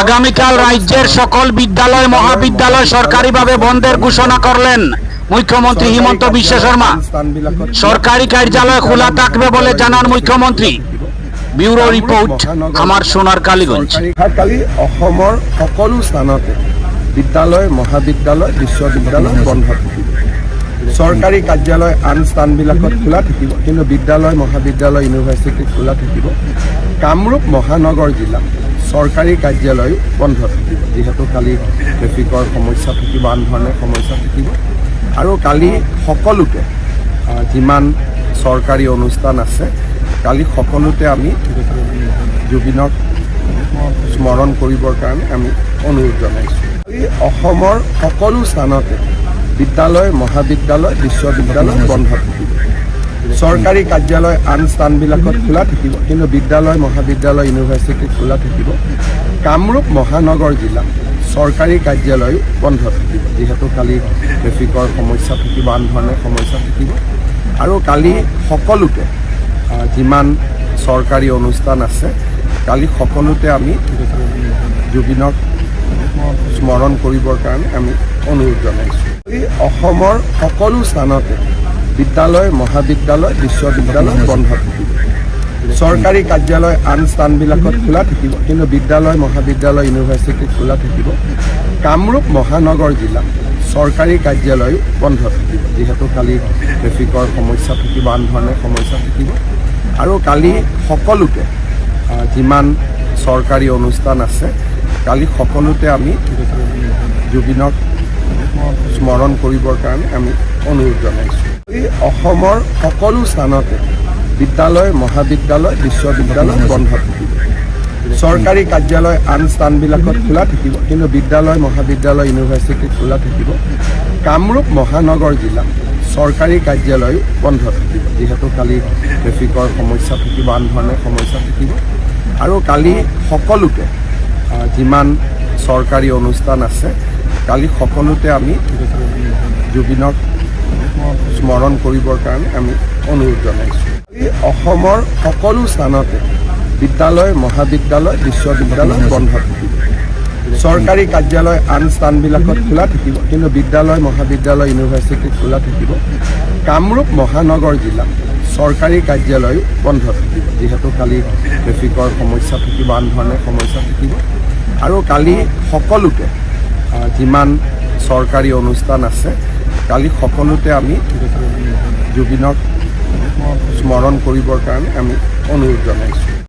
আগামীকাল রাজ্যের সকল বিদ্যালয় মহাবিদ্যালয় সরকারিভাবে বন্ধের ঘোষণা করলেন মুখ্যমন্ত্রী হিমন্ত বিশ্ব শর্মা। সরকারি কার্যালয় খোলা থাকবে বলে জানান মুখ্যমন্ত্রী। ব্যুরো রিপোর্ট আমার সোনার কালীগঞ্জ। কালি অসমৰ সকলো স্থানতে বিদ্যালয় মহাবিদ্যালয় বিশ্ববিদ্যালয় বন্ধ থাকিব। চৰকাৰী কাৰ্যালয় আন স্থানবিলাকত খোলা থাকিব কিন্তু বিদ্যালয় মহাবিদ্যালয় ইউনিভাৰ্চিটি খোলা থাকিব। কামৰূপ মহানগৰ জিলা। চৰকাৰী কাৰ্যালয় বন্ধ থাকিব। যিহেতু কালি ট্ৰেফিকৰ সমস্যা থাকিব, আন ধৰণৰ সমস্যা থাকিব। আৰু কালি সকলোতে যিমান চৰকাৰী অনুষ্ঠান আছে, কালি সকলোতে আমি জুবিনক স্মৰণ কৰিবৰ কাৰণে আমি অনুৰোধ জনাইছোঁ। অসমৰ সকলো স্থানতে বিদ্যালয়, মহাবিদ্যালয়, বিশ্ববিদ্যালয় বন্ধ থাকিব। চৰকাৰী কাৰ্যালয় আন স্থানবিলাকত খোলা থাকিব, কিন্তু বিদ্যালয়, মহাবিদ্যালয় ইউনিভাৰ্চিটি খোলা থাকিব। কামৰূপ মহানগৰ জিলা, চৰকাৰী কাৰ্যালয় বন্ধ থাকিব। যিহেতু কালি ট্ৰেফিকৰ সমস্যা থাকিব, আন ধৰণৰ সমস্যা থাকিব। আৰু কালি সকলোতে যিমান চৰকাৰী অনুষ্ঠান আছে, কালি সকলোতে আমি জুবিনক স্মৰণ কৰিবৰ কাৰণে আমি অনুৰোধ জনাইছোঁ। অসমৰ সকলো স্থানতে বিদ্যালয়, মহাবিদ্যালয়, বিশ্ববিদ্যালয় বন্ধ থাকিব। চৰকাৰী কাৰ্যালয় আন স্থানবিলাকত খোলা থাকিব, কিন্তু বিদ্যালয়, মহাবিদ্যালয়, ইউনিভাৰ্চিটি খোলা থাকিব। কামৰূপ মহানগৰ জিলা, চৰকাৰী কাৰ্যালয় বন্ধ থাকিব। যিহেতু কালি ট্ৰেফিকৰ সমস্যা থাকিব, আন ধৰণৰ সমস্যা থাকিব। আৰু কালি সকলোতে যিমান চৰকাৰী অনুষ্ঠান আছে, কালি সকলোতে আমি জুবিনক স্মৰণ কৰিবৰ কাৰণে আমি অনুৰোধ জনাইছোঁ। অসমৰ সকলো স্থানতে বিদ্যালয়, মহাবিদ্যালয়, বিশ্ববিদ্যালয় বন্ধ থাকিব। চৰকাৰী কাৰ্যালয় আন স্থানবিলাকত খোলা থাকিব, কিন্তু বিদ্যালয়, মহাবিদ্যালয়, ইউনিভাৰ্চিটি খোলা থাকিব। কামৰূপ মহানগৰ জিলা চৰকাৰী কাৰ্যালয় বন্ধ থাকিব। যিহেতু কালি ট্ৰেফিকৰ সমস্যা থাকিব, আন ধৰণৰ সমস্যা থাকিব। আৰু কালি সকলোতে যিমান চৰকাৰী অনুষ্ঠান আছে, কালি সকলোতে আমি জুবিনক স্মৰণ কৰিবৰ কাৰণে আমি অনুৰোধ জনাইছোঁ। অসমৰ সকলো স্থানতে বিদ্যালয়, মহাবিদ্যালয়, বিশ্ববিদ্যালয় বন্ধ থাকিব। চৰকাৰী কাৰ্যালয় আন স্থানবিলাকত খোলা থাকিব, কিন্তু বিদ্যালয়, মহাবিদ্যালয়, ইউনিভাৰ্চিটি খোলা থাকিব। কামৰূপ মহানগৰ জিলা চৰকাৰী কাৰ্যালয় বন্ধ থাকিব। যিহেতু কালি ট্ৰেফিকৰ সমস্যা থাকিব, আন ধৰণৰ সমস্যা থাকিব। আৰু কালি সকলোতে যিমান চৰকাৰী অনুষ্ঠান আছে কালি সকলোতে আমি জুবিনক স্মৰণ কৰিবৰ কাৰণে আমি অনুৰোধ জনাইছোঁ।